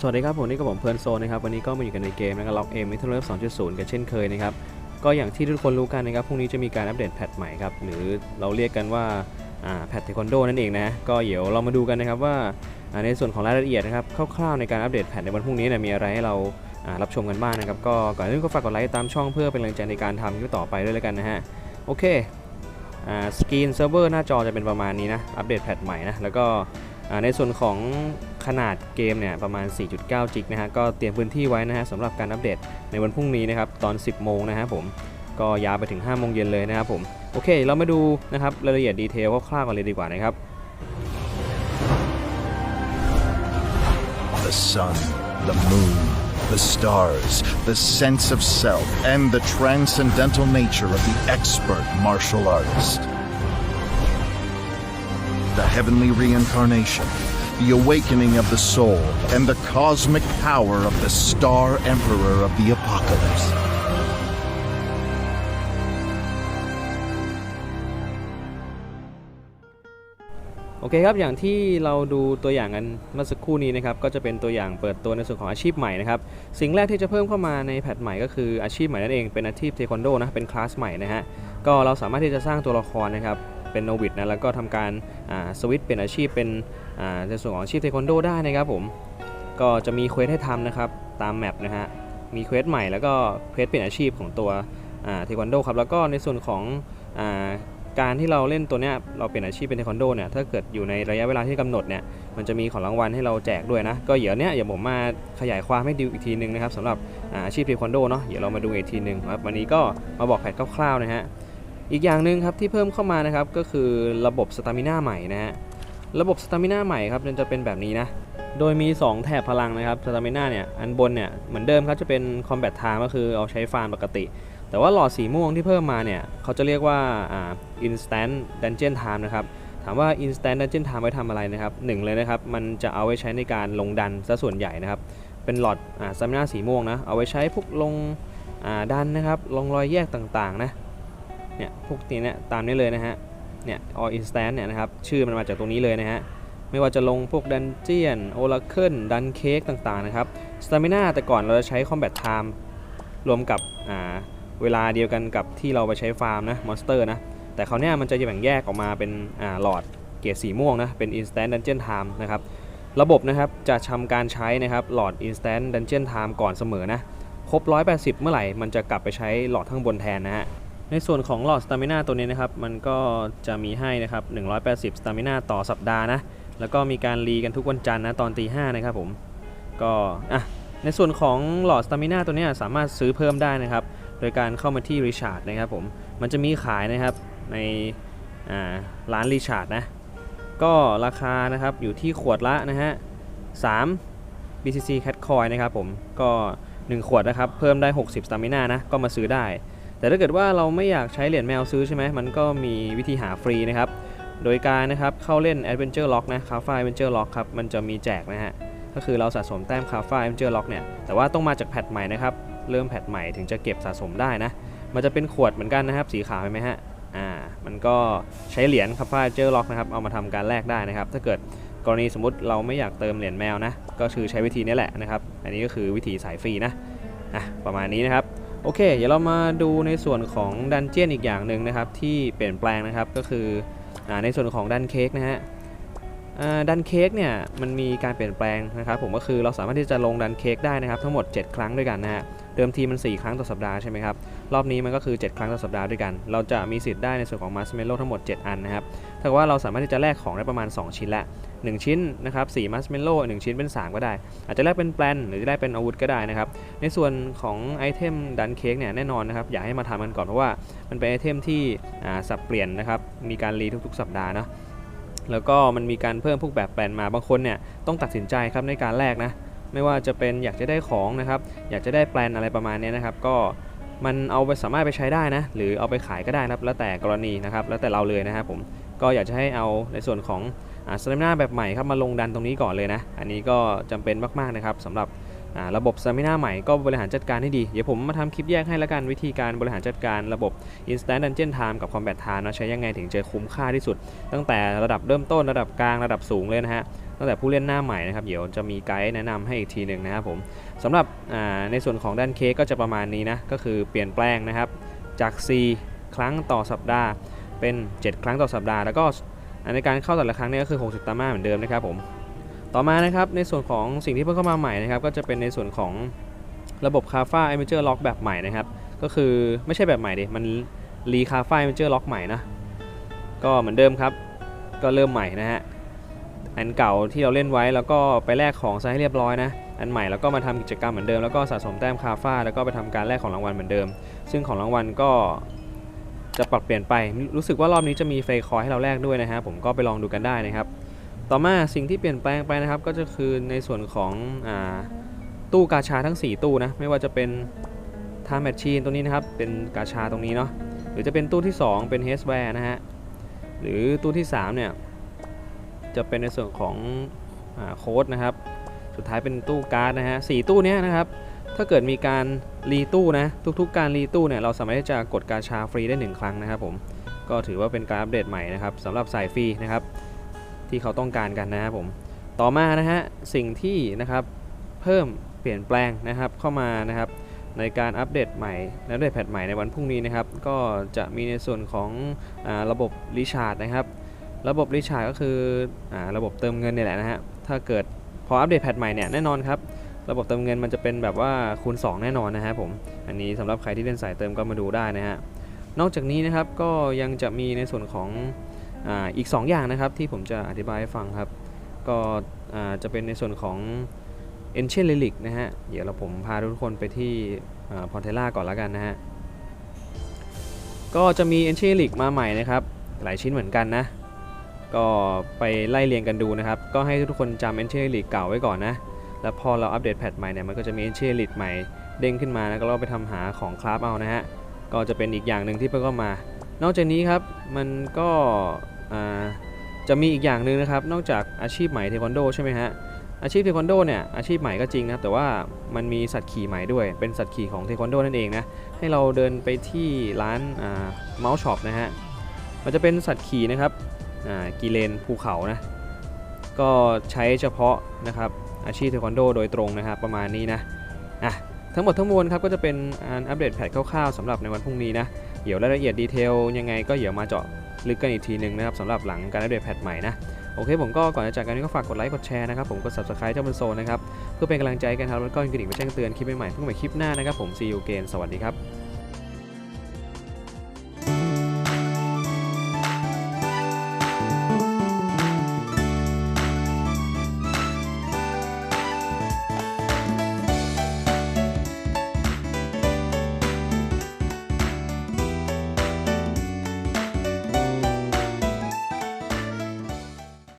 สวัสดีครับผมนี่ก็ผมเพลินโซนนะครับวันนี้ก็มาอยู่กันในเกมนะครับล็อกเอมิทเลิฟ2.0กันเช่นเคยนะครับก็อย่างที่ทุกคนรู้กันนะครับพรุ่งนี้จะมีการอัปเดตแพทใหม่ครับหรือเราเรียกกันว่าแพทเทควันโดนั่นเองนะก็เดี๋ยวเรามาดูกันนะครับว่าในส่วนของรายละเอียดนะครับคร่าวๆในการอัปเดตแพทในวันพรุ่งนี้นี่ยมีอะไรให้เรารับชมกันบ้างนะครับก็ก่อนอื่นก็ฝากกดไลค์ตามช่องเพื่อเป็นกำลังใจในการทำคลิปต่อไปด้วยแล้วกันนะฮะโอเคสกรีนเซิร์ฟเวอร์หน้าจอจะเป็นประมาณนี้นะอัปเดตแพทใหม่นะแล้วก็ ในส่วนของขนาดเกมเนี่ยประมาณ 4.9 จิกนะฮะก็เตรียมพื้นที่ไว้นะฮะสำหรับการอัปเดตในวันพรุ่งนี้นะครับตอน 10 โมงนะฮะผมก็ยาวไปถึง 5 โมงเย็นเลยนะครับผมโอเค เรามาดูนะครับรายละเอียดดีเทลคร่าวๆกันเลยดีกว่านะครับ The sun, the moon, the stars, the sense of self, and the transcendental nature of the expert martial artist. The heavenly reincarnation, the awakening of the soul, and the cosmic power of the Star Emperor of the Apocalypse. โอเคครับ อย่างที่เราดูตัวอย่างกันเมื่อสักครู่นี้นะครับ ก็จะเป็นตัวอย่างเปิดตัวในส่วนของอาชีพใหม่นะครับ สิ่งแรกที่จะเพิ่มเข้ามาในแพทใหม่ก็คืออาชีพใหม่นั่นเอง เป็นอาชีพเทควันโดนะ เป็นคลาสใหม่นะฮะ ก็เราสามารถที่จะสร้างตัวละครนะครับ เป็นโนวิดนะแล้วก็ทำการสวิตเป็นอาชีพเป็นในส่วนของอาชีพเทควันโดได้นะครับผมก็จะมีเควสให้ทำนะครับตามแมปนะฮะมีเควสใหม่แล้วก็เควสเป็นอาชีพของตัวเทควันโดครับแล้วก็ในส่วนของอการที่เราเล่นตัวเนี้ยเราเปลี่ยนอาชีพเป็นเทควันโดเนี่ยถ้าเกิดอยู่ในระยะเวลาที่กำหนดเนี่ยมันจะมีของรางวัลให้เราแจกด้วยนะ ก็เดี๋ยวเนี้ยเดี๋ยวผมมาขยายความให้ดูอีกทีหนึงนะครับสำหรับอาชีพเทควันโดเนาะเดี๋ยวเรามาดูอีกทีหนึงครับวันนี้ก็มาบอกแผนคร่าวๆนะฮะ อีกอย่างหนึ่งครับที่เพิ่มเข้ามานะครับก็คือระบบสตามิน่าใหม่นะฮะระบบสตามิน่าใหม่ครับมันจะเป็นแบบนี้นะโดยมี 2 แถบพลังนะครับสตามิน่าเนี่ยอันบนเนี่ยเหมือนเดิมครับจะเป็นคอมแบทไทม์ก็คือเอาใช้ฟาร์มปกติ แต่ว่าหลอดสีม่วงที่เพิ่มมาเนี่ยเขาจะเรียกว่าอ่า instant dungeon time นะครับถามว่า instant dungeon time ไว้ทำอะไรนะครับหนึ่งเลยนะครับมันจะเอาไว้ใช้ในการลงดันซะส่วนใหญ่นะครับเป็นหลอดอ่า stamina สีม่วงนะเอาไว้ใช้พวกลงอ่าดันนะครับลงรอยแยกต่างๆนะ เนี่ยพวกนี้เนี่ยตามนี้เลยนะฮะเนี่ย all instant เนี่ยนะครับชื่อมันมาจากตรงนี้เลยนะฮะไม่ว่าจะลงพวกดันเจียนโอลาเคิลดันเค้กต่างๆนะครับ stamina แต่ก่อนเราจะใช้ combat time รวมกับอ่าเวลาเดียวกันกับที่เราไปใช้ฟาร์มนะมอนสเตอร์นะแต่เขาวเนี่ยมันจะแบ่งแยกออกมาเป็นอ่าหลอดเกรดสีม่วงนะเป็น Instant Dungeon Time นะครับระบบนะครับจะทำการใช้นะครับหลอด Instant Dungeon Time ก่อนเสมอนะครบ 180 เมื่อไหร่ มันจะกลับไปใช้หลอดข้างบนแทนนะฮะ ในส่วนของหลอด Stamina ตัวนี้นะครับ มันก็จะมีให้นะครับ 180 Stamina ต่อสัปดาห์นะ แล้วก็มีการรีกันทุกวันจันทร์นะตอนตีห้านะครับผม ก็อะในส่วนของหลอด Stamina ตัวนี้สามารถซื้อเพิ่มได้นะครับ โดยการเข้ามาที่รีชาร์ดนะครับผม มันจะมีขายนะครับในอ่าร้านรีชาร์ดนะ ก็ราคานะครับอยู่ที่ขวดละนะฮะ3 BCC Cat Coin นะครับผม ก็ 1 ขวดนะครับ เพิ่มได้ 60 Stamina นะ ก็มาซื้อได้ แต่ถ้าเกิดว่าเราไม่อยากใช้เหรียญแมวซื้อใช่ไหมมันก็มีวิธีหาฟรีนะครับ โดยการนะครับเข้าเล่น Adventure Lock นะ c a f a Adventure Lock ครับมันจะมีแจกนะฮะก็คือเราสะสมแต้ม c a f a Adventure Lock เนี่ยแต่ว่าต้องมาจากแพทใหม่นะครับเริ่มแพทใหม่ถึงจะเก็บสะสมได้นะมันจะเป็นขวดเหมือนกันนะครับสีขาวเห็นไหมฮะอ่ามันก็ใช้เหรียญคาฟ้าเจอร์ล็อกนะครับเอามาทำการแลกได้นะครับ ถ้าเกิดกรณีสมมติเราไม่อยากเติมเหรียญแมวนะก็คือใช้วิธีนี้แหละนะครับอันนี้ก็คือวิธีสายฟรีนะอะประมาณนี้นะครับ โอเค เดี๋ยวเรามาดูในส่วนของดันเจียนอีกอย่างหนึ่งนะครับ ที่เปลี่ยนแปลงนะครับก็คืออในส่วนของดันเค้กนะฮะดันเค้กเนี่ยมันมีการเปลี่ยนแปลงนะครับผมก็คือเราสามารถที่จะลงดันเค้กได้นะครับทั้งหมด 7 ครั้งด้วยกันนะฮะเดิมทีมัน 4 ครั้งต่อสัปดาห์ใช่ไหมครับ รอบนี้มันก็คือ 7 ครั้งต่อสัปดาห์ด้วยกัน เราจะมีสิทธิ์ได้ในส่วนของมาสเมโลทั้งหมด 7 อันนะครับถ้าว่าเราสามารถที่จะแลกของได้ประมาณ 2 ชิ้นละ 1 ชิ้นนะครับ4มัสเมโล่1ชิ้นเป็น 3 ก็ได้ อาจจะแลกเป็นแปลนหรือจะได้เป็นอาวุธก็ได้นะครับ ในส่วนของไอเทมดันเค้กเนี่ยแน่นอนนะครับอยากให้มาทำกันก่อนเพราะว่ามันเป็นไอเทมที่สับเปลี่ยนนะครับมีการรีทุกๆ สัปดาห์เนาะแล้วก็มันมีการเพิ่มพวกแบบแปลนมาบางคนเนี่ยต้องตัดสินใจครับในการแลกนะไม่ว่าจะเป็นอยากจะได้ของนะครับอยากจะได้แปลนอะไรประมาณนี้นะครับ ก็ มันเอาไปสามารถไปใช้ได้นะ หรือเอาไปขายก็ได้นะครับ แล้วแต่กรณีนะครับ แล้วแต่เราเลยนะครับผม ก็อยากจะให้เอาในส่วนของสเตมินาแบบใหม่ครับมาลงดันตรงนี้ก่อนเลยนะ อันนี้ก็จำเป็นมากๆนะครับสำหรับระบบสเตมินาใหม่ก็บริหารจัดการให้ดี เดี๋ยวผมมาทำคลิปแยกให้แล้วกันวิธีการบริหารจัดการระบบ Instant Dungeon Time กับ Combat Time นะใช้ยังไงถึงจะคุ้มค่าที่สุด ตั้งแต่ระดับเริ่มต้นระดับกลางระดับสูงเลยนะฮะ ตั้งแต่ผู้เล่นหน้าใหม่นะครับเดี๋ยวจะมีไกด์แนะนำให้อีกทีหนึ่งนะครับผมสำหรับในส่วนของด้านเค้กก็จะประมาณนี้นะก็คือเปลี่ยนแปลงนะครับจาก4ครั้งต่อสัปดาห์ เป็น 7 ครั้งต่อสัปดาห์ แล้วก็ในการเข้าแต่ละครั้งเนี่ยก็คือ 60 ตามาเหมือนเดิมนะครับผมต่อมานะครับในส่วนของสิ่งที่เพิ่มเข้ามาใหม่นะครับก็จะเป็นในส่วนของระบบคาฟ้า a อ a เจอร์ล็อกแบบใหม่นะครับก็คือไม่ใช่แบบใหม่ดิมันรีคาฟ้า a อ a เจอร์ล็อกใหม่นะก็เหมือนเดิมครับก็เริ่มใหม่นะฮะ อันเก่าที่เราเล่นไว้แล้วก็ไปแลกของซะให้เรียบร้อยนะ อันใหม่แล้วก็มาทำกิจกรรมเหมือนเดิมแล้วก็สะสมแต้มคาฟ้าแล้วก็ไปทำการแลกของรางวัลเหมือนเดิม ซึ่งของรางวัลก็จะปรับเปลี่ยนไป รู้สึกว่ารอบนี้จะมีเฟย์คอยให้เราแลกด้วยนะฮะ ผมก็ไปลองดูกันได้นะครับ ต่อมาสิ่งที่เปลี่ยนแปลงไปนะครับ ก็จะคือในส่วนของอาตู้กาชาทั้ง 4 ตู้นะ ไม่ว่าจะเป็นทาแมชชีนตรงนี้นะครับ เป็นกาชาตรงนี้เนาะ หรือจะเป็นตู้ที่ 2 เป็นเฮสแวร์นะฮะ หรือตู้ที่ 3 เนี่ย จะเป็นในส่วนของอโค้ดนะครับ สุดท้ายเป็นตู้การ์ดนะฮะสี่ตู้นี้นะครับถ้าเกิดมีการรีตู้นะทุกๆ การรีตู้เนี่ยเราสามารถที่จะกดกาชาฟรีได้ 1 ครั้งนะครับผมก็ถือว่าเป็นการอัปเดตใหม่นะครับสำหรับสายฟรีนะครับที่เขาต้องการกันนะครับผมต่อมานะฮะสิ่งที่นะครับเพิ่มเปลี่ยนแปลงนะครับเข้ามานะครับในการอัปเดตใหม่และอัปเดตแพทใหม่ในวันพรุ่งนี้นะครับ ก็จะมีในส่วนของอระบบรีชาร์จนะครับ ระบบรีชาร์จก็คืออาระบบเติมเงินนี่แหละนะฮะ ถ้าเกิดพออัปเดตแพทใหม่เนี่ยแน่นอนครับ ระบบเติมเงินมันจะเป็นแบบว่าคูณ 2 แน่นอนนะฮะผม อันนี้สำหรับใครที่เล่นสายเติมก็มาดูได้นะฮะ นอกจากนี้นะครับก็ยังจะมีในส่วนของออีก 2 อย่างนะครับที่ผมจะอธิบายให้ฟังครับ ก็จะเป็นในส่วนของ Ancient Relic นะฮะ เดี๋ยวเราผมพาทุกคนไปที่พอนเทล่าก่อนแล้วกันนะฮะ ก็จะมี Ancient Relic มาใหม่นะครับ หลายชิ้นเหมือนกันนะ ก็ไปไล่เรียงกันดูนะครับ ก็ให้ทุกคนจำ Ancient Relic เก่าไว้ก่อนนะ แล้วพอเราอัปเดตแพทใหม่เนี่ย มันก็จะมี Ancient Relic ใหม่เด้งขึ้นมาแล้วก็เราไปทำหาของคราฟเอานะฮะ ก็จะเป็นอีกอย่างหนึ่งที่เพิ่งเข้ามา นอกจากนี้ครับ มันก็จะมีอีกอย่างหนึ่งนะครับ นอกจากอาชีพใหม่เทควันโดใช่ไหมฮะ อาชีพเทควันโดเนี่ย อาชีพใหม่ก็จริงนะครับ แต่ว่ามันมีสัตว์ขี่ใหม่ด้วย เป็นสัตว์ขี่ของเทควันโดนั่นเองนะ ให้เราเดินไปที่ร้านเมาส์ช็อปนะฮะ มันจะเป็นสัตว์ขี่นะครับ กีเลนภูเขานะก็ใช้เฉพาะนะครับอาชีพเทควันโดโดยตรงนะครับประมาณนี้นะอะทั้งหมดทั้งมวลครับก็จะเป็นการอัปเดตแพทคร่าวๆสำหรับในวันพรุ่งนี้นะเดี๋ยวรายละเอียดดีเทลยังไงก็เดี๋ยวมาเจาะลึกกันอีกทีหนึ่งนะครับสำหรับหลังการอัปเดตแพทใหม่นะโอเคผมก็ก่อนจะจากกันนี้ก็ฝากกดไลค์กดแชร์นะครับผมกด subscribe เจ้าบนโซนนะครับเพื่อเป็นกำลังใจกันครับแล้วก็กระดิ่งไปแจ้งเตือนคลิปใหม่ๆเพื่อใหม่คลิปหน้านะครับผม see you again สวัสดีครับ